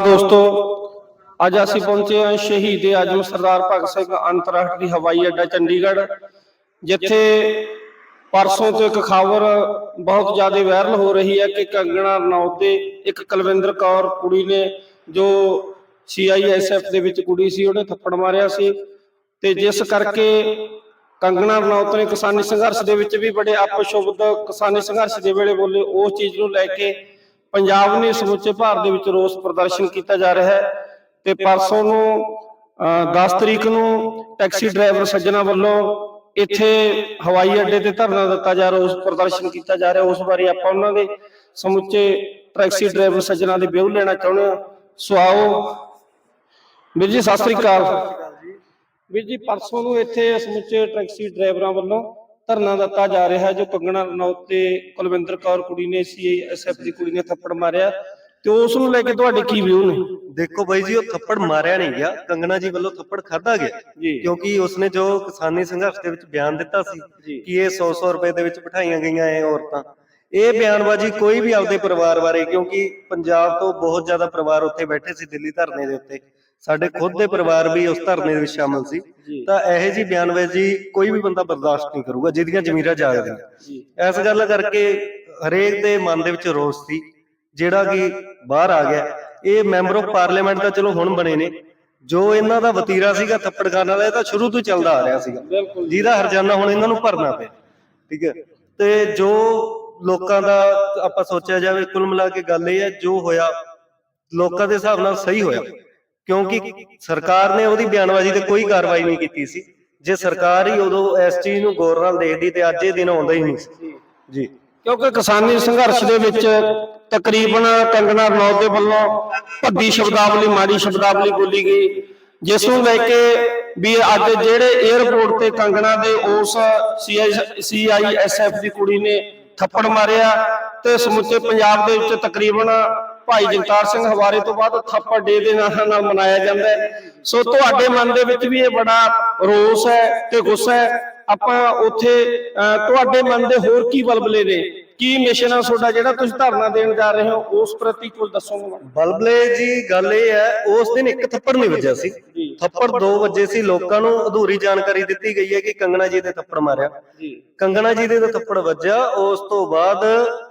ਦੋਸਤੋ, ਅੱਜ ਅਸੀਂ ਪਹੁੰਚੇ ਹਾਂ ਸ਼ਹੀਦ ਆਜਮ ਸਰਦਾਰ ਭਗਤ ਸਿੰਘ ਅੰਤਰਰਾਸ਼ਟਰੀ ਹਵਾਈ ਅੱਡਾ ਚੰਡੀਗੜ੍ਹ, ਜਿੱਥੇ ਪਰਸੋਂ ਤੋਂ ਇੱਕ ਖਬਰ ਬਹੁਤ ਜ਼ਿਆਦਾ ਵਾਇਰਲ ਹੋ ਰਹੀ ਹੈ ਕਿ ਕੰਗਣਾ ਰਣੌਤ ਦੇ ਇੱਕ ਕੁਲਵਿੰਦਰ ਕੌਰ ਕੁੜੀ ਨੇ, ਜੋ ਸੀਆਈਐਸਐਫ ਦੇ ਵਿੱਚ ਕੁੜੀ ਸੀ, ਉਹਨੇ ਥੱਪੜ ਮਾਰਿਆ ਸੀ ਤੇ ਜਿਸ ਕਰਕੇ ਕੰਗਣਾ ਰਣੌਤ ਨੇ ਕਿਸਾਨੀ ਸੰਘਰਸ਼ ਦੇ ਵਿੱਚ ਵੀ ਬੜੇ ਅਪਸ਼ਬਦ ਕਿਸਾਨੀ ਸੰਘਰਸ਼ ਦੇ ਵੇਲੇ ਬੋਲੇ, ਉਸ ਚੀਜ਼ ਨੂੰ ਲੈ ਕੇ ਪੰਜਾਬ ਨੇ ਸਮੁੱਚੇ ਭਾਰਤ ਦੇ ਵਿੱਚ ਰੋਸ ਪ੍ਰਦਰਸ਼ਨ ਕੀਤਾ ਜਾ ਰਿਹਾ ਹੈ ਤੇ ਪਰਸੋਂ ਨੂੰ ਅਹ, 10 ਤਰੀਕ ਨੂੰ ਟੈਕਸੀ ਡਰਾਈਵਰ ਸੱਜਣਾ ਵੱਲੋਂ ਇੱਥੇ ਹਵਾਈ ਅੱਡੇ ਤੇ ਧਰਨਾ ਦਿੱਤਾ ਜਾ ਰਿਹਾ ਰੋਸ ਪ੍ਰਦਰਸ਼ਨ ਕੀਤਾ ਜਾ ਰਿਹਾ। ਉਸ ਬਾਰੇ ਆਪਾਂ ਉਹਨਾਂ ਦੇ ਸਮੁੱਚੇ ਟੈਕਸੀ ਡਰਾਈਵਰ ਸੱਜਣਾ ਦੇ ਵਿਊ ਲੈਣਾ ਚਾਹੁੰਦੇ ਹਾਂ। ਸੋ ਆਓ। ਵੀਰ ਜੀ ਸਤਿ ਸ੍ਰੀ ਅਕਾਲ। ਵੀਰ ਜੀ ਪਰਸੋਂ ਨੂੰ ਇੱਥੇ ਸਮੁੱਚੇ ਟੈਕਸੀ ਡਰਾਈਵਰਾਂ ਵੱਲੋਂ ਧਰਨਾ ਦਿੱਤਾ ਜਾ ਰਿਹਾ ਹੈ ਜੋ ਕੰਗਣਾ ਰਣੌਤ ਤੇ ਕੁਲਵਿੰਦਰ ਕੌਰ ਕੁੜੀ ਨੇ ਸੀਐਸਐਫ ਦੀ ਕੁੜੀ ਨੇ ਥੱਪੜ ਮਾਰਿਆ ਤੇ ਉਸ ਨੂੰ ਲੈ ਕੇ ਤੁਹਾਡੇ ਕੀ ਵਿਊ ਨੇ? ਦੇਖੋ ਬਾਈ ਜੀ ਉਹ ਥੱਪੜ ਮਾਰਿਆ ਨਹੀਂ ਗਿਆ ਕੰਗਣਾ ਜੀ ਵੱਲੋਂ ਥੱਪੜ ਖਾਦਾ ਗਿਆ ਕਿਉਂਕਿ ਉਸਨੇ ਜੋ ਕਿਸਾਨੀ ਸੰਘਰਸ਼ ਦੇ ਵਿੱਚ ਬਿਆਨ ਦਿੱਤਾ ਸੀ। ਕਿ ਇਹ 100-100 ਰੁਪਏ ਦੇ ਵਿੱਚ ਬਿਠਾਈਆਂ ਗਈਆਂ ਇਹ ਔਰਤਾਂ। ਇਹ ਬਿਆਨਬਾਜ਼ੀ ਕੋਈ ਵੀ ਆਪਦੇ ਪਰਿਵਾਰ ਬਾਰੇ ਕਿਉਂਕਿ ਪੰਜਾਬ ਤੋਂ ਬਹੁਤ ਜ਼ਿਆਦਾ ਪਰਿਵਾਰ ਉੱਥੇ ਬੈਠੇ ਸੀ ਦਿੱਲੀ ਧਰਨੇ ਦੇ ਉੱਤੇ। ਸਾਡੇ ਖੁਦ ਦੇ ਪਰਿਵਾਰ ਵੀ ਉਸ ਧਰਨੇ ਦੇ ਵਿੱਚ ਸ਼ਾਮਲ ਸੀ। ਤਾਂ ਇਹੋ ਜੀ ਬਿਆਨਬਾਜ਼ੀ ਕੋਈ ਵੀ ਬੰਦਾ ਬਰਦਾਸ਼ਤ ਨਹੀਂ ਕਰੂਗਾ ਜਿਹਦੀਆਂ ਜ਼ਮੀਰਾਂ ਜਾਗਦੀਆਂ ਇਸ ਗੱਲ ਕਰਕੇ ਹਰੇਕ ਦੇ ਮਨ ਦੇ ਵਿੱਚ ਰੋਸ ਸੀ ਜਿਹੜਾ ਕਿ ਬਾਹਰ ਆ ਗਿਆ। ਇਹ ਮੈਂਬਰ ਆਫ ਪਾਰਲੀਮੈਂਟ ਤਾਂ ਚਲੋ ਹੁਣ ਬਣੇ ਨੇ। ਜੋ ਇਹਨਾਂ ਦਾ ਵਤੀਰਾ ਸੀਗਾ ਥੱਪੜ ਖਾਣ ਵਾਲਾ ਇਹ ਤਾਂ ਸ਼ੁਰੂ ਤੋਂ ਚੱਲਦਾ ਆ ਰਿਹਾ ਸੀਗਾ। ਜਿਹਦਾ ਹਰਜਾਨਾ ਹੁਣ ਇਹਨਾਂ ਨੂੰ ਭਰਨਾ ਪਿਆ। ਠੀਕ ਹੈ। ਤੇ ਜੋ ਲੋਕਾਂ ਦਾ ਆਪਾਂ ਸੋਚਿਆ ਜਾਵੇ, ਕੁੱਲ ਮਿਲਾ ਕੇ ਗੱਲ ਇਹ ਹੈ, ਜੋ ਹੋਇਆ, ਲੋਕਾਂ ਦੇ ਹਿਸਾਬ ਨਾਲ ਸਹੀ ਹੋਇਆ। ਕਿਉਂਕਿ ਸਰਕਾਰ ਨੇ ਉਹਦੀ ਬਿਆਨਬਾਜ਼ੀ ਤੇ ਕੋਈ ਕਾਰਵਾਈ ਨਹੀਂ ਕੀਤੀ ਸੀ। ਜੇ ਸਰਕਾਰ ਹੀ ਉਦੋਂ ਇਸ ਚੀਜ਼ ਨੂੰ ਗੌਰ ਨਾਲ ਦੇਖਦੀ ਤੇ ਅੱਜ ਇਹ ਦਿਨ ਆਉਂਦਾ ਹੀ ਨਹੀਂ ਜੀ। ਕਿਉਂਕਿ ਕਿਸਾਨੀ ਸੰਘਰਸ਼ ਦੇ ਵਿੱਚ ਤਕਰੀਬਨ ਕੰਗਣਾ ਰਣੌਤ ਦੇ ਵੱਲੋਂ ਭੱਦੀ ਸ਼ਬਦਾਵਲੀ, ਮਾੜੀ ਸ਼ਬਦਾਵਲੀ ਬੋਲੀ ਗਈ। ਜਿਸ ਨੂੰ ਲੈ ਕੇ ਵੀ ਅੱਜ ਜਿਹੜੇ 에ਅਰਪੋਰਟ ਤੇ ਕੰਗਣਾ ਦੇ ਉਸ ਸੀਆਈਐਸਐਫ ਦੀ ਕੁੜੀ ਨੇ ਥੱਪੜ ਮਾਰਿਆ ਤੇ ਸਮੁੱਚੇ ਪੰਜਾਬ ਦੇ ਵਿੱਚ ਤਕਰੀਬਨ ਭਾਈ ਜਗਤਾਰ ਸਿੰਘ ਹਵਾਰੇ ਤੋਂ ਬਾਅਦ ਥੱਪੜ ਡੇ ਦੇ ਨਾਂ ਨਾਲ ਮਨਾਇਆ ਜਾਂਦਾ ਹੈ। ਸੋ ਤੁਹਾਡੇ ਮਨ ਦੇ ਵਿੱਚ ਵੀ ਇਹ ਬੜਾ ਰੋਸ ਹੈ ਤੇ ਗੁੱਸਾ ਹੈ। ਆਪਾਂ ਉੱਥੇ ਅਹ, ਤੁਹਾਡੇ ਮਨ ਦੇ ਹੋਰ ਕੀ ਬਲਬਲੇ ਨੇ? ਕੀ ਮਿਸ਼ਨ ਆ ਤੁਹਾਡਾ? ਜਿਹੜਾ ਤੁਸੀਂ ਧਰਨਾ ਦੇਣ ਜਾ ਰਹੇ ਹੋ ਉਸ ਪ੍ਰਤੀ ਕੁਝ ਦੱਸੋਗੇ? ਬਲਬਲੇ ਜੀ ਗੱਲ ਇਹ ਹੈ ਉਸ ਦਿਨ ਇੱਕ ਥੱਪੜ ਨਹੀਂ ਵੱਜਿਆ ਸੀ। ਥੱਪੜ ਦੋ ਵੱਜੇ ਸੀ। ਲੋਕਾਂ ਨੂੰ ਅਧੂਰੀ ਜਾਣਕਾਰੀ ਦਿੱਤੀ ਗਈ ਹੈ ਕਿ ਕੰਗਣਾ ਜੀ ਦੇ ਥੱਪੜ ਮਾਰਿਆ। ਜੀ। ਕੰਗਣਾ ਜੀ ਦੇ ਤਾਂ ਥੱਪੜ ਵੱਜਿਆ। ਉਸ ਤੋਂ ਬਾਅਦ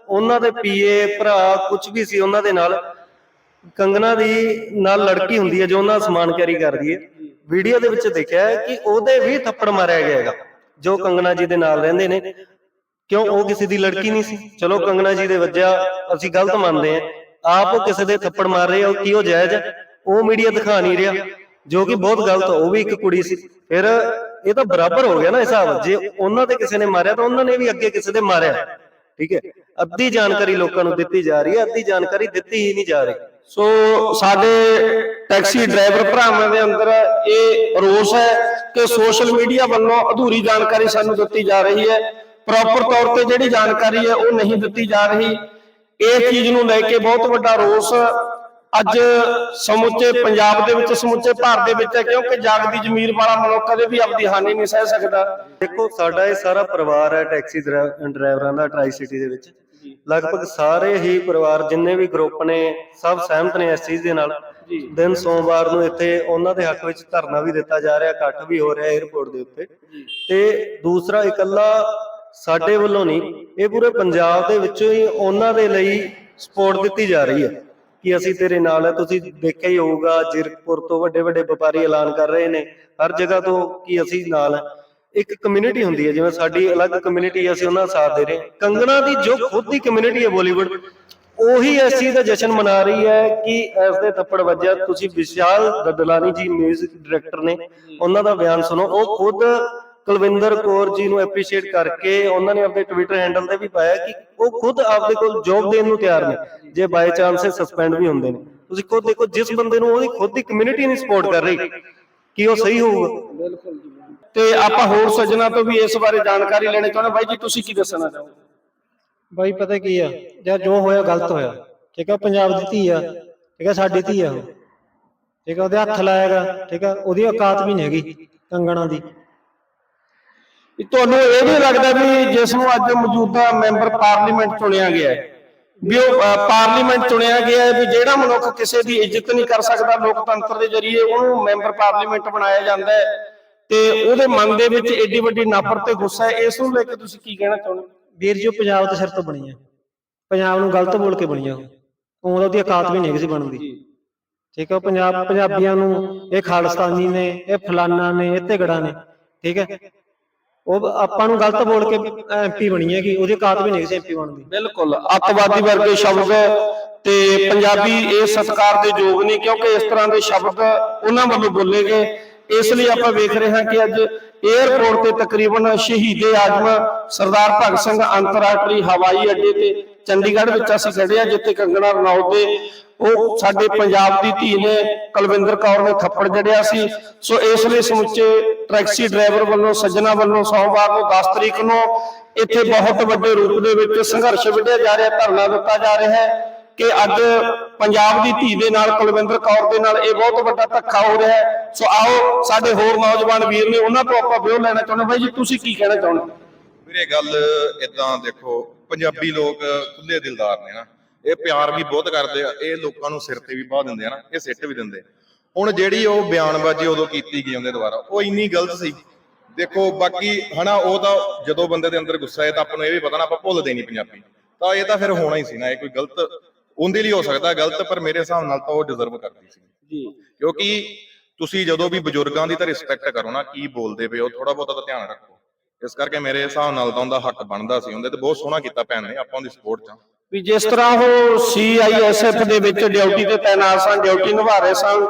ਉਹਨਾਂ ਦੇ ਪੀਏ ਭਰਾ ਕੁਝ ਵੀ ਸੀ ਉਹਨਾਂ ਦੇ ਨਾਲ ਕੰਗਣਾ ਦੀ ਨਾਲ ਲੜਕੀ ਹੁੰਦੀ ਹੈ ਜੋ ਉਹਨਾਂ ਦਾ ਸਮਾਨ ਕੈਰੀ ਕਰਦੀ ਹੈ। ਵੀਡੀਓ ਦੇ ਵਿੱਚ ਦੇਖਿਆ ਕਿ ਉਹਦੇ ਵੀ ਥੱਪੜ ਮਾਰਿਆ ਗਿਆ ਹੈਗਾ ਜੋ ਕੰਗਣਾ ਜੀ ਦੇ ਨਾਲ ਰਹਿੰਦੇ ਨੇ। ਕਿਉਂ? ਉਹ ਕਿਸੇ ਦੀ ਲੜਕੀ ਨਹੀਂ ਸੀ। ਚਲੋ ਕੰਗਣਾ ਜੀ ਦੇ ਵੱਜਿਆ, ਅਸੀਂ ਗਲਤ ਮੰਨਦੇ ਆ ਆਪ ਕਿਸੇ ਦੇ ਥੱਪੜ ਮਾਰ ਰਹੇ ਆ ਕੀ ਉਹ ਜਾਇਜ਼ ਉਹ ਮੀਡੀਆ ਦਿਖਾ ਨਹੀਂ ਰਿਹਾ, ਜੋ ਕਿ ਬਹੁਤ ਗਲਤ ਉਹ ਵੀ ਇੱਕ ਕੁੜੀ ਸੀ। ਫਿਰ ਇਹ ਤਾਂ ਬਰਾਬਰ ਹੋ ਗਿਆ ਨਾ ਹਿਸਾਬ। ਜੇ ਉਹਨਾਂ ਤੇ ਕਿਸੇ ਨੇ ਮਾਰਿਆ, ਤਾਂ ਉਹਨਾਂ ਨੇ ਵੀ ਅੱਗੇ ਕਿਸੇ ਦੇ ਮਾਰਿਆ। ਠੀਕ ਹੈ? ਅੱਧੀ ਜਾਣਕਾਰੀ ਲੋਕਾਂ ਨੂੰ ਦਿੱਤੀ ਜਾ ਰਹੀ ਹੈ, ਅੱਧੀ ਜਾਣਕਾਰੀ ਦਿੱਤੀ ਹੀ ਨਹੀਂ ਜਾ ਰਹੀ। ਸੋ ਸਾਡੇ ਟੈਕਸੀ ਡਰਾਈਵਰ ਭਰਾਵਾਂ ਦੇ ਅੰਦਰ ਇਹ ਰੋਸ ਹੈ ਕਿ ਸੋਸ਼ਲ ਮੀਡੀਆ ਵੱਲੋਂ ਅਧੂਰੀ ਜਾਣਕਾਰੀ ਸਾਨੂੰ ਦਿੱਤੀ ਜਾ ਰਹੀ ਹੈ। ਪ੍ਰੋਪਰ ਤੌਰ ਤੇ ਜਿਹੜੀ ਜਾਣਕਾਰੀ ਹੈ ਉਹ ਨਹੀਂ ਦਿੱਤੀ ਜਾ ਰਹੀ। ਇਹ ਚੀਜ਼ ਨੂੰ ਲੈ ਕੇ ਬਹੁਤ ਵੱਡਾ ਰੋਸ ਅੱਜ ਸਮੁੱਚੇ ਪੰਜਾਬ ਦੇ ਵਿੱਚ ਸਮੁੱਚੇ ਭਾਰਤ ਦੇ ਵਿੱਚ ਹੈ ਕਿਉਂਕਿ ਜਾਗਦੀ ਜ਼ਮੀਰ ਵਾਲਾ ਮਨੁੱਖ ਕਦੇ ਵੀ ਆਪਣੀ ਹਾਨੀ ਨਹੀਂ ਸਹਿ ਸਕਦਾ। ਦੇਖੋ ਸਾਡਾ ਇਹ ਸਾਰਾ ਪਰਿਵਾਰ ਹੈ ਟੈਕਸੀ ਡਰਾ- ਡਰਾਈਵਰਾਂ ਦਾ ਟਰਾਈ ਸਿਟੀ ਦੇ ਵਿੱਚ। ਲਗਭਗ ਸਾਰੇ ਹੀ ਪਰਿਵਾਰ ਜਿੰਨੇ ਵੀ ਗਰੁੱਪ ਨੇ ਸਭ ਸਹਿਮਤ ਨੇ ਇਸ ਚੀਜ਼ ਦੇ ਨਾਲ। ਦਿਨ ਸੋਮਵਾਰ ਨੂੰ ਇੱਥੇ ਉਹਨਾਂ ਦੇ ਹੱਕ ਵਿੱਚ ਧਰਨਾ ਵੀ ਦਿੱਤਾ ਜਾ ਰਿਹਾ ਇਕੱਠ ਵੀ ਹੋ ਰਿਹਾ 에ਅਰਪੋਰਟ ਦੇ ਉੱਤੇ। ਤੇ ਦੂਸਰਾ ਇਕੱਲਾ ਸਾਡੇ ਵੱਲੋਂ ਨਹੀਂ, ਇਹ ਪੂਰੇ ਪੰਜਾਬ ਦੇ ਵਿੱਚੋਂ ਹੀ ਉਹਨਾਂ ਦੇ ਲਈ ਸਪੋਰਟ ਦਿੱਤੀ ਜਾ ਰਹੀ ਹੈ ਕਿ ਅਸੀਂ ਤੇਰੇ ਨਾਲ ਹੈ, ਤੁਸੀਂ ਦੇਖਿਆ ਹੀ ਹੋਊਗਾ, ਜਿਰਕਪੁਰ ਤੋਂ ਵੱਡੇ ਵੱਡੇ ਵਪਾਰੀ ਐਲਾਨ ਕਰ ਰਹੇ ਨੇ, ਹਰ ਜਗ੍ਹਾ ਤੋਂ ਕਿ ਅਸੀਂ ਨਾਲ ਹੈ ਇੱਕ ਕਮਿਊਨਿਟੀ ਹੁੰਦੀ ਹੈ, ਜਿਵੇਂ ਸਾਡੀ ਅਲੱਗ ਕਮਿਊਨਿਟੀ ਅਸੀਂ ਉਹਨਾਂ ਸਾਥ ਦੇ ਰਹੇ ਹਾਂ। ਕੰਗਣਾ ਦੀ ਜੋ ਖੁਦ ਦੀ ਕਮਿਊਨਿਟੀ ਹੈ ਬਾਲੀਵੁੱਡ ਉਹੀ ਇਸ ਚੀਜ਼ ਦਾ ਜਸ਼ਨ ਮਨਾ ਰਹੀ ਹੈ ਕਿ ਇਸ ਦੇ ਥੱਪੜ ਵੱਜਿਆ ਤੁਸੀਂ ਵਿਸ਼ਾਲ ਦਦਲਾਨੀ ਜੀ 뮤직 ਡਾਇਰੈਕਟਰ ਨੇ, ਉਹਨਾਂ ਦਾ ਬਿਆਨ ਸੁਣੋ, ਉਹ ਖੁਦ ਕੁਲਵਿੰਦਰ ਕੌਰ ਜੀ ਨੂੰ ਐਪਰੀਸ਼ੀਏਟ ਕਰਕੇ ਉਹਨਾਂ ਨੇ ਆਪਣੇ ਟਵਿੱਟਰ ਹੈਂਡਲ ਤੇ ਵੀ ਪਾਇਆ ਕਿ ਉਹ ਖੁਦ ਆਪਦੇ ਕੋਲ ਜੌਬ ਦੇਣ ਨੂੰ ਤਿਆਰ ਨੇ। ਜੇ ਬਾਈ ਚਾਂਸ ਸਸਪੈਂਡ ਵੀ ਹੁੰਦੇ ਨੇ। ਤੁਸੀਂ ਖੁਦ ਦੇਖੋ, ਜਿਸ ਬੰਦੇ ਨੂੰ ਉਹਦੀ ਖੁਦ ਦੀ ਕਮਿਊਨਿਟੀ ਨਹੀਂ ਸਪੋਰਟ ਕਰ ਰਹੀ, ਕਿ ਉਹ ਸਹੀ ਹੋਊਗਾ? ਤੇ ਆਪਾਂ ਹੋਰ ਸੱਜਣਾ ਤੋਂ ਵੀ ਇਸ ਬਾਰੇ ਜਾਣਕਾਰੀ ਲੈਣੀ ਚਾਹੁੰਦੇ ਬਾਈ ਜੀ, ਤੁਸੀਂ ਕੀ ਦੱਸਣਾ ਚਾਹੋਗੇ? ਬਾਈ, ਪਤਾ ਕੀ ਆ? ਯਾਰ ਜੋ ਹੋਇਆ, ਗਲਤ ਹੋਇਆ। ਠੀਕ ਆ ਪੰਜਾਬ ਦੀ ਧੀ ਆ। ਠੀਕ ਆ, ਸਾਡੀ ਧੀ ਆ ਉਹ। ਠੀਕ ਆ, ਉਹਦੇ ਹੱਥ ਲਾਇਆਗਾ ਠੀਕ ਆ, ਉਹਦੀ ਔਕਾਤ ਵੀ ਨਹੀਂ ਹੈਗੀ ਕੰਗਣਾ ਦੀ। ਤੁਹਾਨੂੰ ਇਹ ਵੀ ਲੱਗਦਾ ਵੀ ਜਿਸ ਨੂੰ ਅੱਜ ਮੌਜੂਦਾ ਮੈਂਬਰ ਪਾਰਲੀਮੈਂਟ ਚੁਣਿਆ ਗਿਆ ਹੈ, ਵੀ ਉਹ ਪਾਰਲੀਮੈਂਟ ਚੁਣਿਆ ਗਿਆ ਹੈ ਵੀ ਜਿਹੜਾ ਮਨੁੱਖ ਕਿਸੇ ਦੀ ਇੱਜ਼ਤ ਨਹੀਂ ਕਰ ਸਕਦਾ ਲੋਕਤੰਤਰ ਦੇ ਜ਼ਰੀਏ, ਉਹਨੂੰ ਮੈਂਬਰ ਪਾਰਲੀਮੈਂਟ ਬਣਾਇਆ ਜਾਂਦਾ ਹੈ ਤੇ ਉਹਦੇ ਮਨ ਦੇ ਵਿੱਚ ਏਡੀ ਵੱਡੀ ਨਫ਼ਰਤ ਤੇ ਗੁੱਸਾ ਹੈ, ਇਸ ਨੂੰ ਲੈ ਕੇ ਤੁਸੀਂ ਕੀ ਕਹਿਣਾ ਚਾਹੁੰਦੇ ਹੋ? ਵੀਰ ਜੀ, ਉਹ ਪੰਜਾਬ ਦੇ ਸਿਰ ਤੋਂ ਬਣੀ ਆ ਪੰਜਾਬ ਨੂੰ ਗਲਤ ਬੋਲ ਕੇ ਬਣੀ ਆ ਉਹ। ਉਹਦੀ ਔਕਾਤ ਵੀ ਨਹੀਂ ਸੀ ਬਣਦੀ ਠੀਕ ਹੈ ਉਹ ਪੰਜਾਬ, ਪੰਜਾਬੀਆਂ ਨੂੰ ਇਹ ਖਾਲਸਤਾਨੀ ਨੇ, ਇਹ ਫਲਾਨਾ ਨੇ, ਇਹ ਧਿਗੜਾ ਨੇ। ਠੀਕ ਹੈ ਉਹ ਆਪਾਂ ਨੂੰ ਗਲਤ ਬੋਲ ਕੇ ਐਮਪੀ ਬਣੀ ਹੈਗੀ ਉਹਦੀ ਔਕਾਤ ਵੀ ਨਹੀਂ ਸੀ ਐਮਪੀ ਬਣਨ ਬਿਲਕੁਲ, ਅੱਤਵਾਦੀ ਵਰਗੇ ਸ਼ਬਦ ਤੇ ਪੰਜਾਬੀ ਇਹ ਸਤਕਾਰ ਦੇ ਯੋਗ ਨਹੀਂ ਕਿਉਂਕਿ ਇਸ ਤਰ੍ਹਾਂ ਦੇ ਸ਼ਬਦ ਉਹਨਾਂ ਵੱਲੋਂ ਬੋਲੇ ਗਏ। ਇਸ ਲਈ ਆਪਾਂ ਵੇਖ ਰਹੇ ਹਾਂ ਕਿ ਅੱਜ 에ਅਰਪੋਰਟ ਤੇ ਤਕਰੀਬਨ ਸ਼ਹੀਦੇ ਆਜ਼ਮ ਸਰਦਾਰ ਭਗਤ ਸਿੰਘ ਅੰਤਰਰਾਸ਼ਟਰੀ ਹਵਾਈ ਅੱਡੇ ਤੇ ਚੰਡੀਗੜ੍ਹ ਵਿੱਚ ਅਸੀਂ ਖੜੇ ਆ ਜਿੱਥੇ ਕੰਗਣਾ ਰਣੌਤ ਦੇ ਉਹ ਸਾਡੇ ਪੰਜਾਬ ਦੀ ਧੀ ਨੇ ਕੁਲਵਿੰਦਰ ਕੌਰ ਨੇ ਥੱਪੜ ਜੜਿਆ ਸੀ। ਸੋ ਇਸ ਲਈ ਸਮੁੱਚੇ ਟੈਕਸੀ ਡਰਾਈਵਰ ਵੱਲੋਂ, ਸੱਜਣਾ ਵੱਲੋਂ ਸੋਮਵਾਰ ਨੂੰ 10 ਤਰੀਕ ਨੂੰ ਇੱਥੇ ਬਹੁਤ ਵੱਡੇ ਰੂਪ ਦੇ ਵਿੱਚ ਸੰਘਰਸ਼ ਵਿੱਢਿਆ ਜਾ ਰਿਹਾ, ਧਰਨਾ ਦਿੱਤਾ ਜਾ ਰਿਹਾ ਹੈ ਕਿ ਅੱਜ ਪੰਜਾਬ ਦੀ ਧੀ ਦੇ ਨਾਲ, ਕੁਲਵਿੰਦਰ ਕੌਰ ਦੇ ਨਾਲ ਇਹ ਬਹੁਤ ਵੱਡਾ ਧੱਕਾ ਹੋ ਰਿਹਾ ਹੈ। ਸੋ ਆਓ, ਸਾਡੇ ਹੋਰ ਨੌਜਵਾਨ ਵੀਰ ਨੇ ਉਹਨਾਂ ਤੋਂ ਆਪਾਂ ਵਿਉ ਲੈਣਾ ਚਾਹੁੰਦੇ ਬਾਈ ਜੀ, ਤੁਸੀਂ ਕੀ ਕਹਿਣਾ ਚਾਹੁੰਦੇ ਹੋ? ਵੀਰੇ, ਗੱਲ ਇਦਾਂ ਦੇਖੋ, ਪੰਜਾਬੀ ਲੋਕ ਖੁੱਲੇ ਦਿਲਦਾਰ ਨੇ ਨਾ। ਇਹ ਪਿਆਰ ਵੀ ਬਹੁਤ ਕਰਦੇ ਆ ਇਹ ਲੋਕਾਂ ਨੂੰ ਸਿਰ ਤੇ ਵੀ ਬਾਹ ਦਿੰਦੇ ਆ ਨਾ ਇਹ ਸਿੱਟ ਵੀ ਦਿੰਦੇ ਹੁਣ ਜਿਹੜੀ ਉਹ ਬਿਆਨਬਾਜ਼ੀ ਉਦੋਂ ਕੀਤੀ ਗਈ ਉਹਦੇ ਦੁਆਰਾ ਉਹ ਇੰਨੀ ਗਲਤ ਸੀ। ਦੇਖੋ ਬਾਕੀ ਹਨਾ ਉਹ ਤਾਂ ਜਦੋਂ ਬੰਦੇ ਦੇ ਅੰਦਰ ਗੁੱਸਾ ਹੈ ਤਾਂ ਆਪਾਂ ਨੂੰ ਇਹ ਵੀ ਪਤਾ ਨਾ ਆਪਾਂ ਭੁੱਲਦੇ ਨਹੀਂ ਪੰਜਾਬੀ। ਤਾਂ ਇਹ ਤਾਂ ਫਿਰ ਹੋਣਾ ਹੀ ਸੀ ਨਾ ਇਹ ਕੋਈ ਗਲਤ ਉਹਦੇ ਲਈ ਹੋ ਸਕਦਾ ਗਲਤ ਪਰ ਮੇਰੇ ਹਿਸਾਬ ਨਾਲ ਤਾਂ ਉਹ ਡਿਜ਼ਰਵ ਕਰਦੀ ਸੀ। ਜੀ। ਕਿਉਂਕਿ ਤੁਸੀਂ ਜਦੋਂ ਵੀ ਬਜ਼ੁਰਗਾਂ ਦੀ ਤਾਂ ਰਿਸਪੈਕਟ ਕਰੋ ਨਾ ਕੀ ਬੋਲਦੇ ਪਏ ਹੋ ਥੋੜਾ ਬਹੁਤਾ ਤਾਂ ਧਿਆਨ ਰੱਖੋ। ਇਸ ਕਰਕੇ ਮੇਰੇ ਹਿਸਾਬ ਨਾਲ ਤਾਂ ਉਹਦਾ ਹੱਕ ਬਣਦਾ ਸੀ ਉਹਦੇ ਤੇ ਬਹੁਤ ਸੋਹਣਾ ਕੀਤਾ ਭੈਣ ਨੇ ਆਪਾਂ ਉਹਦੀ ਸਪੋਰਟ ਚ। ਵੀ ਜਿਸ ਤਰ੍ਹਾਂ ਉਹ ਸੀਆਈਐਸਐਫ ਦੇ ਵਿੱਚ ਡਿਊਟੀ ਤੇ ਤਾਇਨਾਤ ਸਨ ਡਿਊਟੀ ਨਿਭਾ ਰਹੇ ਸਨ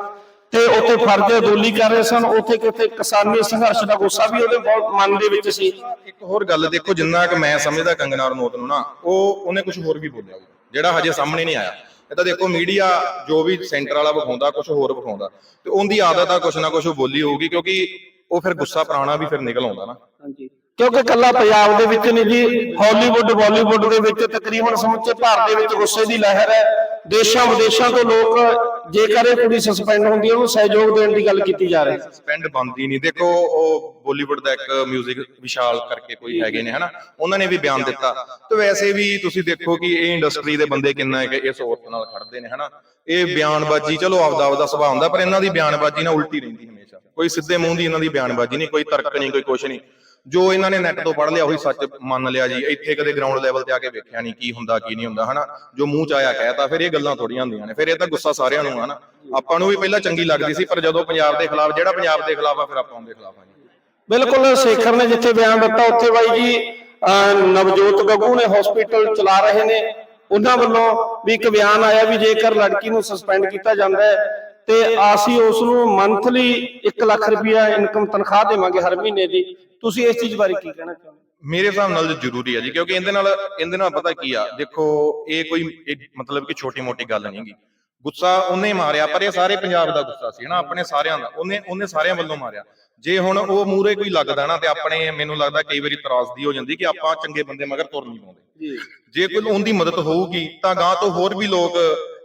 ਤੇ ਉੱਥੇ ਫਰਜ਼ ਅਦੂਲੀ ਕਰ ਰਹੇ ਸਨ ਉੱਥੇ ਕਿਤੇ ਕਿਸਾਨੀ ਸੰਘਰਸ਼ ਦਾ ਗੁੱਸਾ ਵੀ ਉਹਦੇ ਬਹੁਤ ਮਨ ਦੇ ਵਿੱਚ ਸੀ। ਇੱਕ ਹੋਰ ਗੱਲ ਦੇਖੋ ਜਿੰਨਾ ਕਿ ਮੈਂ ਸਮਝਦਾ ਕੰਗਨਾ ਰਣੌਤ ਨੂੰ ਨਾ ਉਹ ਉਹਨੇ ਕੁਝ ਹੋਰ ਵੀ ਬੋਲਿਆ ਜਿਹੜਾ ਹਜੇ ਸਾਹਮਣੇ ਨਹੀਂ ਆਇਆ। ਇਹ ਤਾਂ ਦੇਖੋ ਮੀਡੀਆ ਜੋ ਵੀ ਸੈਂਟਰ ਵਾਲਾ ਵਿਖਾਉਂਦਾ ਕੁਝ ਹੋਰ ਵਿਖਾਉਂਦਾ ਤੇ ਉਹਦੀ ਆਦਤ ਆ ਕੁਝ ਨਾ ਕੁਝ ਬੋਲੀ ਹੋਊਗੀ ਕਿਉਂਕਿ ਉਹ ਫਿਰ ਗੁੱਸਾ ਪੁਰਾਣਾ ਵੀ ਫਿਰ ਨਿਕਲ ਆਉਂਦਾ ਨਾ। ਹਾਂਜੀ। ਕਿਉਂਕਿ ਕੱਲਾ ਪੰਜਾਬ ਦੇ ਵਿੱਚ ਨਹੀਂ ਜੀ ਹਾਲੀਵੁੱਡ ਬਾਲੀਵੁੱਡ ਦੇ ਵਿੱਚ ਤਕਰੀਬਨ ਸਮੁੱਚੇ ਭਾਰਤ ਦੇ ਵਿੱਚ ਗੁੱਸੇ ਦੀ ਲਹਿਰ ਹੈ। ਦੇਸ਼ਾਂ ਵਿਦੇਸ਼ਾਂ ਤੋਂ ਲੋਕ ਜੇਕਰ ਇਹ ਕੁੜੀ ਸਸਪੈਂਡ ਹੁੰਦੀ ਹੈ, ਉਹਨੂੰ ਸਹਿਯੋਗ ਦੇਣ ਦੀ ਗੱਲ ਕੀਤੀ ਜਾ ਰਹੀ ਹੈ। ਸਪੈਂਡ ਬੰਦੀ ਨਹੀਂ। ਦੇਖੋ, ਉਹ ਬਾਲੀਵੁੱਡ ਦਾ ਇੱਕ 뮤직 ਵਿਸ਼ਾਲ ਕਰਕੇ ਕੋਈ ਹੈਗੇ ਨੇ, ਹਨਾ? ਉਹਨਾਂ ਨੇ ਵੀ ਬਿਆਨ ਦਿੱਤਾ। ਤੇ ਵੈਸੇ ਵੀ ਤੁਸੀਂ ਦੇਖੋ ਕਿ ਇਹ ਇੰਡਸਟਰੀ ਦੇ ਬੰਦੇ ਕਿੰਨਾ ਇਸ ਔਰਤ ਨਾਲ ਖੜਦੇ ਨੇ, ਹਨਾ? ਇਹ ਬਿਆਨਬਾਜ਼ੀ, ਚਲੋ, ਆਪਦਾ ਆਪਦਾ ਸੁਭਾਅ ਹੁੰਦਾ, ਪਰ ਇਹਨਾਂ ਦੀ ਬਿਆਨਬਾਜ਼ੀ ਨਾ ਉਲਟੀ ਰਹਿੰਦੀ ਹਮੇਸ਼ਾ। ਕੋਈ ਸਿੱਧੇ ਮੂੰਹ ਦੀ ਇਹਨਾਂ ਦੀ ਬਿਆਨਬਾਜ਼ੀ ਨਹੀਂ, ਕੋਈ ਤਰਕ ਨਹੀਂ, ਕੋਈ ਕੁਛ ਨਹੀਂ। ਜੋ ਇਹਨਾਂ ਨੇ ਨੈਟ ਤੋਂ ਪੜ ਲਿਆ ਉਹੀ ਸੱਚ ਮੰਨ ਲਿਆ ਜੀ। ਇੱਥੇ ਕਦੇ ਗਰਾਊਂਡ ਲੈਵਲ ਤੇ ਆ ਕੇ ਵੇਖਿਆ ਨਹੀਂ ਕੀ ਹੁੰਦਾ, ਕੀ ਨਹੀਂ ਹੁੰਦਾ, ਹਨਾ? ਜੋ ਮੂੰਹ ਚ ਆਇਆ ਕਹਿਤਾ, ਫਿਰ ਇਹ ਗੱਲਾਂ ਥੋੜੀਆਂ ਹੁੰਦੀਆਂ ਨੇ। ਫਿਰ ਇਹ ਤਾਂ ਗੁੱਸਾ ਸਾਰਿਆਂ ਨੂੰ ਆ ਆਪਾਂ ਨੂੰ ਵੀ ਪਹਿਲਾਂ ਚੰਗੀ ਲੱਗਦੀ ਸੀ, ਪਰ ਜਦੋਂ ਪੰਜਾਬ ਦੇ ਖਿਲਾਫ, ਜਿਹੜਾ ਪੰਜਾਬ ਦੇ ਖਿਲਾਫ ਆ, ਫਿਰ ਆਪਾਂ ਉਹਦੇ ਖਿਲਾਫ ਆ ਜੀ। ਬਿਲਕੁਲ, ਸੇਖਰ ਨੇ ਜਿੱਥੇ ਬਿਆਨ ਦਿੱਤਾ, ਉੱਥੇ ਬਾਈ ਜੀ, ਅਹ, ਨਵਜੋਤ ਗੱਗੂ ਨੇ ਹਸਪੀਟਲ ਚਲਾ ਰਹੇ ਨੇ। ਉਹਨਾਂ ਵੱਲੋਂ ਵੀ ਇੱਕ ਬਿਆਨ ਆਇਆ ਵੀ ਜੇਕਰ ਲੜਕੀ ਨੂੰ ਸਸਪੈਂਡ ਕੀਤਾ ਜਾਂਦਾ ਹੈ, ਤੇ ਅਸੀਂ ਉਸ ਨੂੰ ਮੰਥਲੀ 1 ਲੱਖ ਰੁਪਇਆ ਇਨਕਮ ਤਨਖਾਹ ਦੇਵਾਂਗੇ ਹਰ ਮਹੀਨੇ ਦੀ। ਤੁਸੀਂ ਇਸ ਚੀਜ਼ ਬਾਰੇ ਕੀ ਕਹਿਣਾ ਚਾਹੁੰਦੇ ਮੇਰੇ ਹਿਸਾਬ ਨਾਲ ਜ਼ਰੂਰੀ ਹੈ ਜੀ ਕਿਉਂਕਿ ਇਹਦੇ ਨਾਲ ਇਹਦੇ ਨਾਲ ਪਤਾ ਕੀ ਆ ਦੇਖੋ ਇਹ ਕੋਈ ਮਤਲਬ ਕਿ ਛੋਟੀ ਮੋਟੀ ਗੱਲ ਨਹੀਂ ਗੀ। ਗੁੱਸਾ ਉਹਨੇ ਮਾਰਿਆ ਪਰ ਇਹ ਸਾਰੇ ਪੰਜਾਬ ਦਾ ਗੁੱਸਾ ਸੀ ਹਨਾ ਆਪਣੇ ਸਾਰਿਆਂ ਦਾ। ਉਹਨੇ ਉਹਨੇ ਸਾਰਿਆਂ ਵੱਲੋਂ ਮਾਰਿਆ। ਜੇ ਹੁਣ ਉਹ ਮੂਰੇ ਕੋਈ ਲੱਗਦਾ ਨਾ ਤੇ ਆਪਣੇ ਮੈਨੂੰ ਲੱਗਦਾ ਕਈ ਵਾਰੀ ਤਰਾਸਦੀ ਹੋ ਜਾਂਦੀ ਕਿ ਆਪਾਂ ਚੰਗੇ ਬੰਦੇ ਮਗਰ ਤੁਰ ਨਹੀਂ ਪਾਉਂਦੇ। ਜੀ। ਕੋਈ ਉਹਦੀ ਮਦਦ ਹੋਊਗੀ ਤਾਂ ਗਾਂ ਤੋਂ ਹੋਰ ਵੀ ਲੋਕ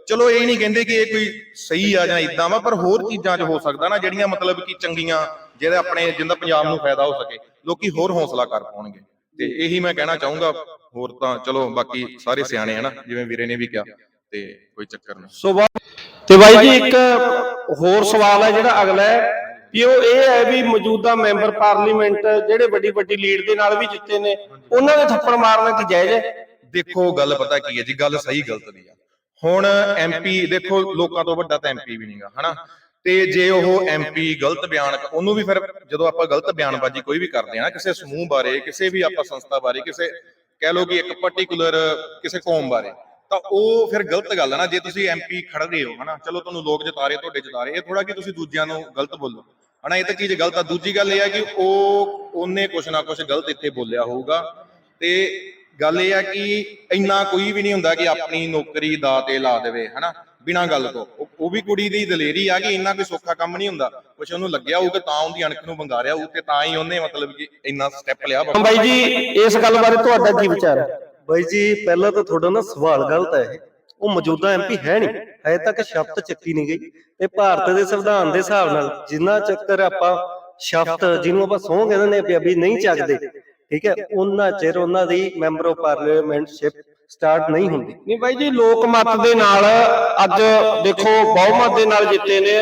ਚਲੋ ਇਹ ਨਹੀਂ ਕਹਿੰਦੇ ਕਿ ਇਹ ਕੋਈ ਸਹੀ ਆ ਜਾਂ ਇਦਾਂ ਵਾ ਪਰ ਹੋਰ ਚੀਜ਼ਾਂ 'ਚ ਹੋ ਸਕਦਾ ਨਾ ਜਿਹੜੀਆਂ ਮਤਲਬ ਕਿ ਚੰਗੀਆਂ ਜਿਹਦੇ ਆਪਣੇ ਜਿੰਦਾ ਪੰਜਾਬ ਨੂੰ ਫਾਇਦਾ ਹੋ ਸਕੇ। ਲੋਕੀ ਹੋਰ ਹੌਸਲਾ ਕਰ ਪਾਉਣਗੇ। ਤੇ ਇਹੀ ਮੈਂ ਕਹਿਣਾ ਚਾਹੂੰਗਾ ਹੋਰ ਤਾਂ ਚਲੋ ਬਾਕੀ ਸਾਰੇ ਸਿਆਣੇ ਹਨਾ ਜਿਵੇਂ ਵੀਰੇ ਨੇ ਵੀ ਕਿਹਾ ਤੇ ਕੋਈ ਚੱਕਰ ਨਹੀਂ। ਸੋ ਤੇ ਬਾਈ ਜੀ ਇੱਕ ਹੋਰ ਸਵਾਲ ਹੈ ਜਿਹੜਾ ਅਗਲਾ ਹੈ ਵੀ ਉਹ ਇਹ ਹੈ ਵੀ ਮੌਜੂਦਾ ਮੈਂਬਰ ਪਾਰਲੀਮੈਂਟ ਜਿਹੜੇ ਵੱਡੀ ਵੱਡੀ ਲੀਡ ਦੇ ਨਾਲ ਵੀ ਜਿੱਤੇ ਨੇ ਉਹਨਾਂ ਦੇ ਥੱਪੜ ਮਾਰਨਾ ਕੀ ਜਾਇਜ਼ ਹੈ? ਦੇਖੋ ਗੱਲ ਪਤਾ ਕੀ ਹੈ ਜੀ ਗੱਲ ਸਹੀ ਗਲਤ ਦੀ ਆ। ਹੁਣ ਐਮਪੀ ਦੇਖੋ ਲੋਕਾਂ ਤੋਂ ਵੱਡਾ ਤਾਂ ਐਮਪੀ ਵੀ ਨਹੀਂਗਾ ਹਨਾ? ਤੇ ਜੇ ਉਹ ਐਮਪੀ ਗਲਤ ਬਿਆਨ ਉਹਨੂੰ ਵੀ ਫਿਰ ਜਦੋਂ ਆਪਾਂ ਗਲਤ ਬਿਆਨਬਾਜ਼ੀ ਕੋਈ ਵੀ ਕਰਦੇ ਆ ਨਾ, ਕਿਸੇ ਸਮੂਹ ਬਾਰੇ, ਕਿਸੇ ਵੀ ਆਪਾਂ ਸੰਸਥਾ ਬਾਰੇ, ਕਿਸੇ ਕਹਿ ਲਓ ਕਿ ਇੱਕ ਪਾਰਟਿਕੂਲਰ ਕਿਸੇ ਕੌਮ ਬਾਰੇ, ਤਾਂ ਉਹ ਫਿਰ ਗਲਤ ਗੱਲ ਹੈ ਨਾ, ਜੇ ਤੁਸੀਂ ਐਮਪੀ ਖੜ ਰਹੇ ਹੋ, ਹਨਾ, ਚਲੋ ਤੁਹਾਨੂੰ ਲੋਕ ਜਿਤਾ ਤੁਹਾਡੇ ਜਿਤਾ ਇਹ ਥੋੜਾ ਕਿ ਤੁਸੀਂ ਦੂਜਿਆਂ ਨੂੰ ਗਲਤ ਬੋਲੋ, ਹਨਾ, ਇਹ ਤਾਂ ਚੀਜ਼ ਗਲਤ ਆ, ਦੂਜੀ ਗੱਲ ਇਹ ਆ ਕਿ ਉਹ ਉਹਨੇ ਕੁਛ ਨਾ ਕੁਛ ਗਲਤ ਇੱਥੇ ਬੋਲਿਆ ਹੋਊਗਾ, ਤੇ ਗੱਲ ਇਹ ਆ ਕਿ ਇੰਨਾ ਕੋਈ ਵੀ ਨਹੀਂ ਹੁੰਦਾ ਕਿ ਆਪਣੀ ਨੌਕਰੀ ਦਾ ਤੇ ਲਾ ਦੇਵੇ, ਹਨਾ, ਬਿਨਾਂ ਗੱਲ ਤੋਂ, ਉਹ- ਉਹ ਵੀ ਕੁੜੀ ਦੀ ਦਲੇਰੀ ਆ ਕਿ ਇੰਨਾ ਕੋਈ ਸੌਖਾ ਕੰਮ ਨਹੀਂ ਹੁੰਦਾ। ਕੁਛ ਉਹਨੂੰ ਲੱਗਿਆ ਹੋਊਗਾ ਤਾਂ ਉਹਦੀ ਅਣਖ ਨੂੰ ਬੰਗਾਰਿਆ ਹੋਊ ਤੇ ਤਾਂ ਹੀ ਉਹਨੇ ਮਤਲਬ ਕਿ ਇੰਨਾ ਸਟੈਪ ਲਿਆ ਬਾਈ ਜੀ ਇਸ ਗੱਲ ਬਾਰੇ ਤੁਹਾਡਾ ਕੀ ਵਿਚਾਰ ਹੈ? ਬਾਈ ਜੀ ਪਹਿਲਾਂ ਤਾਂ ਤੁਹਾਡਾ ਨਾ ਸਵਾਲ ਗਲਤ ਹੈ ਇਹ। ਉਹ ਮੌਜੂਦਾ ਐਮਪੀ ਹੈ ਨਹੀਂ। ਹਜੇ ਤੱਕ ਸ਼ਬਦ ਚੱਕੀ ਨਹੀਂ ਗਈ। ਤੇ ਭਾਰਤ ਦੇ ਸੰਵਿਧਾਨ ਦੇ ਹਿਸਾਬ ਨਾਲ ਜਿੰਨਾ ਚੱਕਰ ਆਪਾਂ ਸ਼ਬਦ ਜਿਹਨੂੰ ਆਪਾਂ ਸਹੁੰ ਕਹਿੰਦੇ ਨੇ ਪੰਜਾਬੀ ਨਹੀਂ ਚੱਕਦੇ ਠੀਕ ਹੈ ਉਹਨਾਂ ਚਿਰ ਉਹਨਾਂ ਦੀ ਮੈਂਬਰ ਆਫ ਪਾਰਲੀਮੈਂਟਸ਼ਿਪ ਸਟਾਰਟ ਨਹੀਂ ਹੁੰਦੀ। ਨਹੀਂ ਬਾਈ ਜੀ ਲੋਕ ਮਤ ਦੇ ਨਾਲ ਅੱਜ ਦੇਖੋ ਬਹੁਮਤ ਦੇ ਨਾਲ ਜਿੱਤੇ ਨੇ।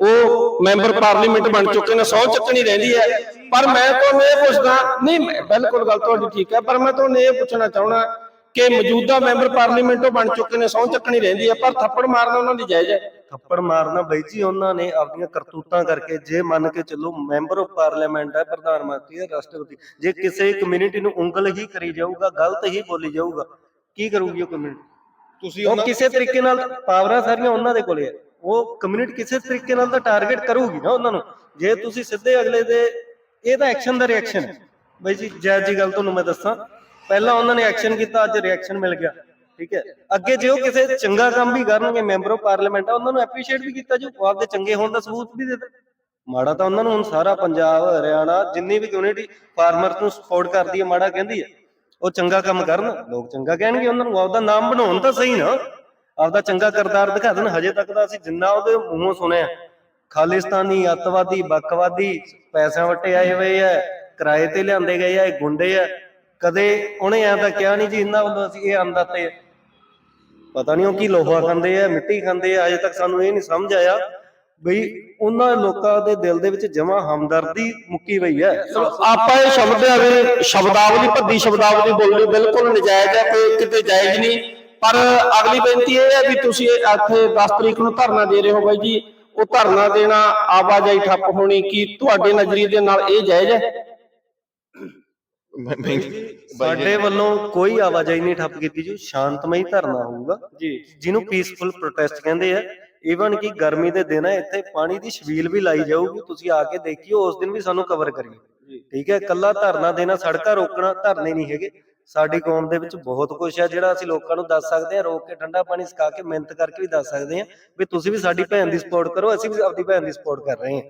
ਉਹ ਮੈਂਬਰ ਪਾਰਲੀਮੈਂਟ ਬਣ ਚੁੱਕੇ ਨੇ ਸਹੁੰ ਚੱਕਣੀ ਰਹਿੰਦੀ ਹੈ। ਪਰ ਮੈਂ ਤੁਹਾਨੂੰ ਇਹ ਪੁੱਛਦਾ ਨਹੀਂ ਬਿਲਕੁਲ ਗੱਲ ਤੁਹਾਡੀ ਠੀਕ ਹੈ ਪਰ ਮੈਂ ਤੁਹਾਨੂੰ ਇਹ ਪੁੱਛਣਾ ਚਾਹਣਾ ਕਿ ਮੌਜੂਦਾ ਮੈਂਬਰ ਪਾਰਲੀਮੈਂਟੋਂ ਬਣ ਚੁੱਕੇ ਨੇ ਸਹੁੰ ਚੱਕਣੀ ਰਹਿੰਦੀ ਹੈ ਪਰ ਥੱਪੜ ਮਾਰਨਾ ਉਹਨਾਂ ਦੀ ਜਾਇਜ਼ ਹੈ। ਥੱਪੜ ਮਾਰਨਾ ਬਈ ਜੀ ਉਹਨਾਂ ਨੇ ਆਪਣੀਆਂ ਕਰਤੂਤਾਂ ਕਰਕੇ ਜੇ ਮੰਨ ਕੇ ਚੱਲੋ ਮੈਂਬਰ ਆਫ ਪਾਰਲੀਮੈਂਟ ਹੈ ਪ੍ਰਧਾਨ ਮੰਤਰੀ ਹੈ ਰਾਸ਼ਟਰਪਤੀ ਜੇ ਕਿਸੇ ਕਮਿਊਨਿਟੀ ਨੂੰ ਉਂਗਲ ਹੀ ਕਰੀ ਜਾਊਗਾ ਗਲਤ ਹੀ ਬੋਲੀ ਜਾਊਗਾ ਕੀ ਕਰੂਗੀ ਉਹ ਕਮਿਊਨਿਟੀ ਤੁਸੀਂ ਉਹ ਕਿਸੇ ਤਰੀਕੇ ਨਾਲ ਪਾਵਰਾਂ ਸਾਰੀਆਂ ਉਹਨਾਂ ਦੇ ਕੋਲੇ ਹੈ ਉਹ ਕਮਿਊਨਿਟੀ ਕਿਸੇ ਤਰੀਕੇ ਨਾਲ ਤਾਂ ਟਾਰਗੇਟ ਕਰੂਗੀ ਨਾ ਉਹਨਾਂ ਨੂੰ। ਜੇ ਤੁਸੀਂ ਸਿੱਧੇ ਅਗਲੇ ਦੇ ਇਹ ਤਾਂ ਐਕਸ਼ਨ ਦਾ ਰਿਐਕਸ਼ਨ ਬਈ ਜੀ ਜੈ ਜੀ ਗੱਲ ਤੁਹਾਨੂੰ ਮੈਂ ਦੱਸਾਂ। ਪਹਿਲਾਂ ਉਹਨਾਂ ਨੇ ਐਕਸ਼ਨ ਕੀਤਾ ਅੱਜ ਰਿਐਕਸ਼ਨ ਮਿਲ ਗਿਆ। ਠੀਕ ਹੈ। ਅੱਗੇ ਜੇ ਉਹ ਕਿਸੇ ਚੰਗਾ ਕੰਮ ਵੀ ਕਰਨਗੇ ਮੈਂਬਰ ਆਫ ਪਾਰਲੀਮੈਂਟ ਆ ਉਹਨਾਂ ਨੂੰ ਐਪਰੀਸ਼ੀਏਟ ਵੀ ਕੀਤਾ ਜੋ ਉਹ ਆਪਦੇ ਚੰਗੇ ਹੋਣ ਦਾ ਸਬੂਤ ਵੀ ਦੇ ਦੇ। ਮਾੜਾ ਤਾਂ ਉਹਨਾਂ ਨੂੰ ਹੁਣ ਸਾਰਾ ਪੰਜਾਬ ਹਰਿਆਣਾ ਜਿੰਨੀ ਵੀ ਕਮਿਊਨਿਟੀ ਫਾਰਮਰਸ ਨੂੰ ਸਪੋਰਟ ਕਰਦੀ ਹੈ ਮਾੜਾ ਕਹਿੰਦੀ ਹੈ। ਉਹ ਚੰਗਾ ਕੰਮ ਕਰਨ। ਲੋਕ ਚੰਗਾ ਕਹਿਣਗੇ, ਉਹਨਾਂ ਨੂੰ ਆਪਦਾ ਨਾਮ ਬਣਾਉਣ ਤਾਂ ਸਹੀ ਨਾ। ਆਪਦਾ ਚੰਗਾ ਕਰਤਾਰ ਦਿਖਾ ਦੇਣ। ਹਜੇ ਤੱਕ ਤਾਂ ਅਸੀਂ ਜਿੰਨਾ ਉਹਦੇ ਮੂੰਹੋਂ ਸੁਣਿਆ, ਖਾਲਿਸਤਾਨੀ, ਅੱਤਵਾਦੀ, ਬੱਕਵਾਦੀ, ਪੈਸਿਆਂ ਵੱਟੇ ਆਏ ਹੋਏ ਆ, ਕਿਰਾਏ ਤੇ ਲਿਆਂਦੇ ਗਏ ਆ, ਇਹ ਗੁੰਡੇ ਆ। ਕਦੇ ਉਹਨੇ ਐਂ ਤਾਂ ਕਿਹਾ ਨਹੀਂ ਜੀ ਇਹਨਾਂ ਵੱਲੋਂ ਅਸੀਂ ਇਹ ਅੰਦਾਤੇ ਪਤਾ ਨਹੀਂ ਉਹ ਕੀ ਲੋਹਾ ਖਾਂਦੇ ਆ, ਮਿੱਟੀ ਖਾਂਦੇ ਆ। ਅਜੇ ਤੱਕ ਸਾਨੂੰ ਇਹ ਨਹੀਂ ਸਮਝ ਆਇਆ ਬਈ ਉਹਨਾਂ ਲੋਕਾਂ ਦੇ ਦਿਲ ਦੇ ਵਿੱਚ ਜਮਾ ਹਮਦਰਦੀ ਮੁੱਕੀ ਪਈ ਹੈ। ਆਪਾਂ ਇਹ ਸ਼ਬਦ ਹੈ ਵੀ ਸ਼ਬਦਾਵਲੀ ਭੱਦੀ ਸ਼ਬਦਾਵਲੀ ਬੋਲਣੀ ਬਿਲਕੁਲ ਨਜਾਇਜ਼ ਹੈ ਕੋਈ ਕਿਤੇ ਜਾਇਜ਼ ਨਹੀਂ। ਪਰ ਅਗਲੀ ਬੇਨਤੀ ਇਹ ਹੈ ਵੀ ਤੁਸੀਂ ਇਹ ਇੱਥੇ 10 ਤਰੀਕ ਨੂੰ ਧਰਨਾ ਦੇ ਰਹੇ ਹੋ ਬਾਈ ਜੀ। ਉਹ ਧਰਨਾ ਦੇਣਾ ਆਵਾਜਾਈ ਠੱਪ ਹੋਣੀ ਕੀ ਤੁਹਾਡੇ ਨਜ਼ਰੀਏ ਦੇ ਨਾਲ ਇਹ ਜਾਇਜ਼ ਹੈ? ਸਾਡੇ ਵੱਲੋਂ ਕੋਈ ਆਵਾਜਾਈ ਨਹੀਂ ਠੱਪ ਕੀਤੀ ਜੀ ਸ਼ਾਂਤਮਈ ਧਰਨਾ ਹੋਊਗਾ। ਜੀ। ਜਿਹਨੂੰ ਪੀਸਫੁਲ ਪ੍ਰੋਟੈਸਟ ਕਹਿੰਦੇ ਆ। ਈਵਨ ਕਿ ਗਰਮੀ ਦੇ ਦਿਨ ਹੈ ਇੱਥੇ ਪਾਣੀ ਦੀ ਛਬੀਲ ਵੀ ਲਾਈ ਜਾਊਗੀ ਤੁਸੀਂ ਆ ਕੇ ਦੇਖਿਓ ਉਸ ਦਿਨ ਵੀ ਸਾਨੂੰ ਕਵਰ ਕਰਿਓ। ਠੀਕ ਹੈ ਕੱਲਾ ਧਰਨਾ ਦੇਣਾ ਸੜਕਾਂ ਰੋਕਣਾ ਧਰਨੇ ਨਹੀਂ ਹੈਗੇ। ਸਾਡੀ ਕੌਮ ਦੇ ਵਿੱਚ ਬਹੁਤ ਕੁਝ ਆ ਜਿਹੜਾ ਅਸੀਂ ਲੋਕਾਂ ਨੂੰ ਦੱਸ ਸਕਦੇ ਹਾਂ ਰੋਕ ਕੇ ਠੰਡਾ ਪਾਣੀ ਸਕਾ ਕੇ ਮਿਹਨਤ ਕਰਕੇ ਵੀ ਦੱਸ ਸਕਦੇ ਹਾਂ ਵੀ ਤੁਸੀਂ ਵੀ ਸਾਡੀ ਭੈਣ ਦੀ ਸਪੋਰਟ ਕਰੋ ਅਸੀਂ ਵੀ ਆਪਦੀ ਭੈਣ ਦੀ ਸਪੋਰਟ ਕਰ ਰਹੇ ਹਾਂ।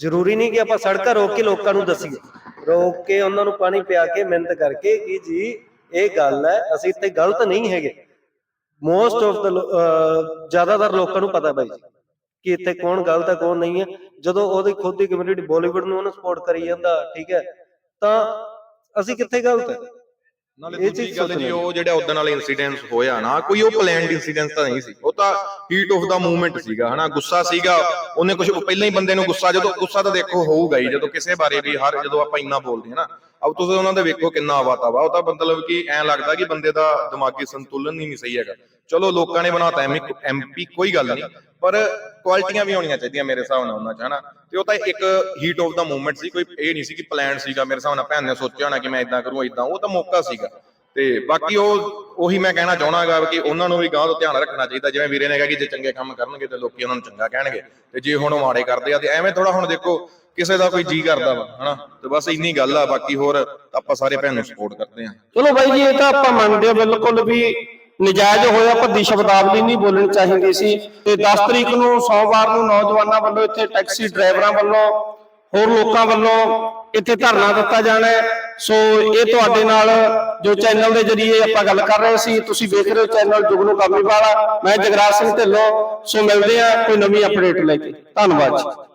ਜ਼ਰੂਰੀ ਨਹੀਂ ਕਿ ਆਪਾਂ ਸੜਕਾਂ ਰੋਕ ਕੇ ਲੋਕਾਂ ਨੂੰ ਦੱਸੀਏ। ਰੋਕ ਕੇ ਉਹਨਾਂ ਨੂੰ ਪਾਣੀ ਪਿਆ ਕੇ ਮਿਹਨਤ ਕਰਕੇ ਕਿ ਜੀ ਇਹ ਗੱਲ ਹੈ ਅਸੀਂ ਇੱਥੇ ਗਲਤ ਨਹੀਂ ਹੈਗੇ। ਮੋਸਟ ਆਫ ਦਾ ਜ਼ਿਆਦਾਤਰ ਲੋਕਾਂ ਨੂੰ ਪਤਾ ਬਾਈ ਜੀ ਕਿ ਇੱਥੇ ਕੌਣ ਗਲਤ ਹੈ ਕੌਣ ਨਹੀਂ ਹੈ। ਜਦੋਂ ਉਹਦੀ ਖੁਦ ਦੀ ਕਮਿਊਨਿਟੀ ਬਾਲੀਵੁੱਡ ਨੂੰ ਉਹਨੂੰ ਸਪੋਰਟ ਕਰੀ ਜਾਂਦਾ ਠੀਕ ਹੈ ਤਾਂ ਅਸੀਂ ਕਿੱਥੇ ਗਲਤ ਹੈ? ਨਾਲੇ ਇਹ ਦੂਜੀ ਚੀਜ਼ ਗੱਲ ਜੀ ਉਹ ਜਿਹੜਾ ਉਦੋਂ ਵਾਲਾ ਇਨਸੀਡੈਂਟ ਹੋਇਆ ਨਾ ਕੋਈ ਉਹ ਪਲਾਨਡ ਇਨਸੀਡੈਂਟ ਤਾਂ ਨਹੀਂ ਸੀ। ਉਹ ਤਾਂ ਹੀਟ ਆਫ ਦਾ ਮੂਵਮੈਂਟ ਸੀਗਾ ਹਨਾ ਗੁੱਸਾ ਸੀਗਾ। ਉਹਨੇ ਕੁਝ ਪਹਿਲਾਂ ਹੀ ਬੰਦੇ ਨੂੰ ਗੁੱਸਾ ਜਦੋਂ ਗੁੱਸਾ ਤਾਂ ਦੇਖੋ ਹੋਊਗਾ ਹੀ ਜਦੋਂ ਕਿਸੇ ਬਾਰੇ ਵੀ ਹਰ ਜਦੋਂ ਆਪਾਂ ਇੰਨਾ ਬੋਲਦੇ ਹਾਂ ਨਾ ਅਬ ਤੁਸੀਂ ਉਹਨਾਂ ਦੇ ਵੇਖੋ ਕਿੰਨਾ ਆਵਾਤਾ ਉਹ ਤਾਂ ਮਤਲਬ ਕਿ ਐਂ ਲੱਗਦਾ ਕਿ ਬੰਦੇ ਦਾ ਦਿਮਾਗੀ ਸੰਤੁਲਨ ਹੀ ਨਹੀਂ ਸਹੀ ਹੈਗਾ। ਚਲੋ ਲੋਕਾਂ ਨੇ ਬਣਾਤਾ ਐਮਪੀ ਕੋਈ ਗੱਲ ਨਹੀਂ। ਪਰ ਕੁਆਲਿਟੀਆਂ ਵੀ ਹੋਣੀਆਂ ਚਾਹੀਦੀਆਂ ਮੇਰੇ ਹਿਸਾਬ ਨਾਲ ਉਹਨਾਂ ਚ, ਹਨਾ? ਤੇ ਉਹ ਤਾਂ ਇੱਕ ਹੀਟ ਆਫ ਦਾ ਮੂਵਮੈਂਟ ਸੀ, ਕੋਈ ਇਹ ਨਹੀਂ ਸੀ ਕਿ ਪਲਾਨ ਸੀਗਾ। ਮੇਰੇ ਹਿਸਾਬ ਨਾਲ ਭੈਣ ਨੇ ਸੋਚਿਆ ਹੋਣਾ ਕਿ ਮੈਂ ਇਦਾਂ ਕਰੂੰ ਇਦਾਂ ਉਹ ਤਾਂ ਮੌਕਾ ਸੀਗਾ। ਤੇ ਬਾਕੀ ਉਹ, ਉਹੀ ਮੈਂ ਕਹਿਣਾ ਚਾਹਣਾਗਾ ਕਿ ਉਹਨਾਂ ਨੂੰ ਵੀ ਗਾਂਹ ਤੋਂ ਧਿਆਨ ਰੱਖਣਾ ਚਾਹੀਦਾ। ਜਿਵੇਂ ਵੀਰੇ ਨੇ ਕਿਹਾ ਕਿ ਜੇ ਚੰਗੇ ਕੰਮ ਕਰਨਗੇ ਤੇ ਲੋਕੀ ਉਹਨਾਂ ਨੂੰ ਚੰਗਾ ਕਹਿਣਗੇ। ਤੇ ਜੇ ਹੁਣ ਉਹ ਮਾੜੇ ਕਰਦੇ ਆ, ਤੇ ਐਵੇਂ ਥੋੜਾ ਹੁਣ ਦੇਖੋ ਕਿਸੇ ਦਾ ਕੋਈ ਜੀ ਕਰਦਾ ਵਾ, ਹਨਾ? ਤੇ ਬਸ ਇੰਨੀ ਗੱਲ ਆ, ਬਾਕੀ ਹੋਰ ਆਪਾਂ ਸਾਰੇ ਭੈਣ ਨੂੰ ਸਪੋਰਟ ਕਰਦੇ ਆ। ਚਲੋ ਬਾਈ ਜੀ, ਇਹ ਤਾਂ ਆਪਾਂ ਮੰਨਦੇ ਹਾਂ ਬਿਲਕੁਲ ਵੀ ਨਜਾਇਜ਼ ਹੋਇਆ, ਭੱਦੀ ਸ਼ਬਦਾਵਲੀ ਨਹੀਂ ਬੋਲਣੀ ਚਾਹੀਦੀ ਸੀ। ਤੇ 10 ਤਰੀਕ ਨੂੰ ਸੋਮਵਾਰ ਨੂੰ ਨੌਜਵਾਨਾਂ ਵੱਲੋਂ ਇੱਥੇ ਟੈਕਸੀ ਡਰਾਈਵਰਾਂ ਵੱਲੋਂ, ਹੋਰ ਲੋਕਾਂ ਵੱਲੋਂ ਇੱਥੇ ਧਰਨਾ ਦਿੱਤਾ ਜਾਣਾ ਸੋ ਇਹ ਤੁਹਾਡੇ ਨਾਲ ਜੋ ਚੈਨਲ ਦੇ ਜਰੀਏ ਆਪਾਂ ਗੱਲ ਕਰ ਰਹੇ ਸੀ, ਤੁਸੀਂ ਵੇਖ ਰਹੇ ਹੋ ਚੈਨਲ ਜੁਗਨੂ ਕਾਮੀ ਵਾਲਾ ਮੈਂ ਜਗਰਾਜ ਸਿੰਘ ਢਿੱਲੋਂ। ਸੋ ਮਿਲਦੇ ਆ ਕੋਈ ਨਵੀਂ ਅਪਡੇਟ ਲੈ ਕੇ। ਧੰਨਵਾਦ ਜੀ।